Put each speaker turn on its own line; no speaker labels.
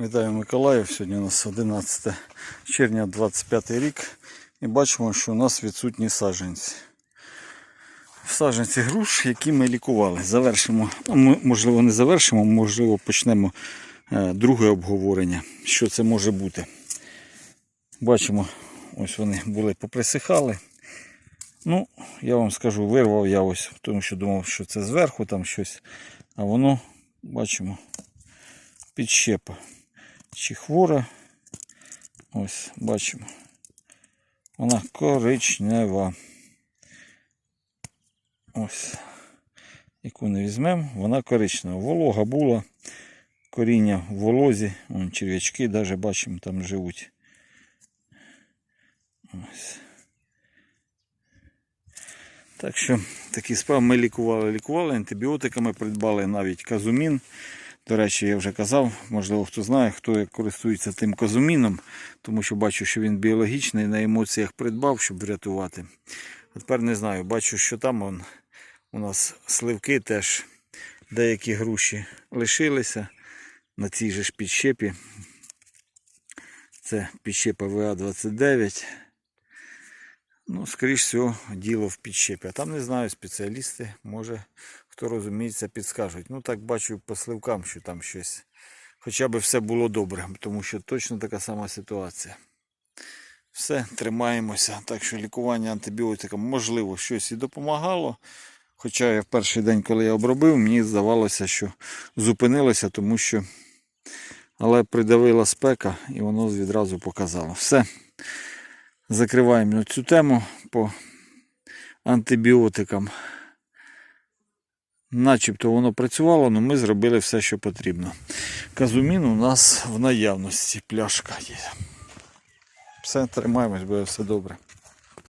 Вітаю Миколаїв. Сьогодні у нас 11 червня 25 рік. І бачимо, що у нас відсутні саджанці. Саджанці груш, які ми лікували. Завершимо, ну, можливо, не завершимо, можливо, почнемо е, друге обговорення. Що це може бути. Бачимо, ось вони були поприсихали. Ну, я вам скажу, вирвав я ось, тому що думав, що це зверху там щось. А воно, бачимо, підщепа чи хвора. Ось, бачимо. Вона коричнева. Ось. Яку не візьмемо, вона коричнева. Волога була, коріння в волозі, Вон черв'ячки навіть бачимо, там живуть. Ось. Так що такі справи ми лікували, лікували антибіотиками, придбали навіть казумін. До речі, я вже казав, можливо, хто знає, хто користується тим казуміном, тому що бачу, що він біологічний, на емоціях придбав, щоб врятувати. А тепер не знаю, бачу, що там он, у нас сливки теж деякі груші лишилися на цій же ж підщепі. Це підщепа ВА-29. Ну, скоріш всього, діло в підщепі. А там не знаю, спеціалісти, може, хто розуміється, підскажуть. Ну, так бачу по сливкам, що там щось. Хоча б все було добре, тому що точно така сама ситуація. Все, тримаємося. Так що лікування антибіотиком, можливо, щось і допомагало. Хоча я в перший день, коли я обробив, мені здавалося, що зупинилося, тому що. Але придавила спека і воно відразу показало. Все. Закриваємо цю тему по антибіотикам. Начебто воно працювало, але ми зробили все, що потрібно. Казумін у нас в наявності пляшка є. Все, тримаємось, буде все добре.